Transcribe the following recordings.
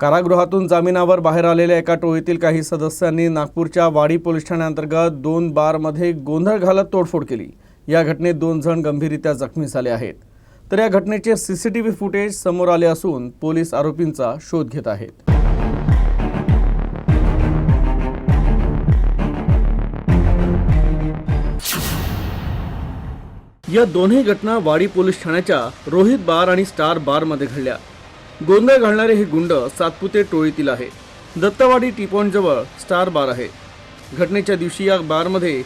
कारागृहातून जामिनावर बाहेर आलेल्या एका टोळीतील काही सदस्यांनी नागपूरच्या वाडी पोलीस ठाण्याअंतर्गत दोन बारमध्ये गोंधळ घालत तोडफोड केली. या घटनेत दोन जण गंभीररित्या जखमी झाले आहेत. तर या घटनेचे सीसीटीव्ही फुटेज समोर आले असून पोलीस आरोपींचा शोध घेत आहेत. या दोन्ही घटना वाडी पोलीस ठाण्याच्या रोहित बार आणि स्टार बारमध्ये घडल्या. गोंधळ घालणारे हे गुंड सातपुते टोळीतील आहे. दत्तवाडी टिपॉनजवळ स्टार बार आहे. घटनेच्या दिवशी या बारमध्ये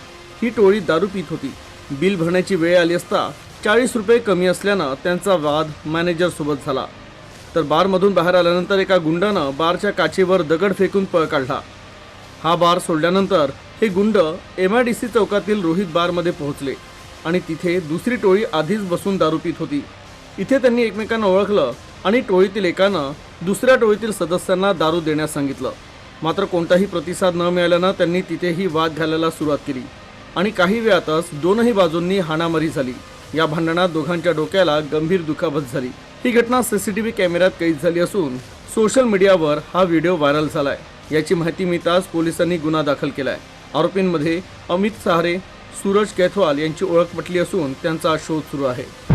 ही टोळी दारू पित होती. बिल भरण्याची वेळ आली असता चाळीस रुपये कमी असल्यानं त्यांचा वाद मॅनेजरसोबत झाला. तर बारमधून बाहेर आल्यानंतर एका गुंडानं बारच्या काचेवर दगड फेकून पळ काढला. हा बार सोडल्यानंतर हे गुंड एम आय डी सी चौकातील रोहित बारमध्ये पोहोचले आणि तिथे दुसरी टोळी आधीच बसून दारू पित होती. इथे त्यांनी एकमेकांना ओळखलं आणि टोळीतील एकानं दुसऱ्या टोळीतील सदस्यांना दारू देण्यास सांगितलं. मात्र कोणताही प्रतिसाद न मिळाल्यानं त्यांनी तिथेही वाद घालायला सुरुवात केली. आणि काही वेळातच दोनही बाजूंनी हाणामारी झाली. या भांडणात दोघांच्या डोक्याला गंभीर दुखापत झाली. ही घटना सीसीटीव्ही कॅमेऱ्यात कैद झाली असून सोशल मीडियावर हा व्हिडिओ व्हायरल झालाय. याची माहिती मिळताच पोलिसांनी गुन्हा दाखल केलाय. आरोपींमध्ये अमित सहारे सूरज कैथवाल यांची ओळख पटली असून त्यांचा शोध सुरू आहे.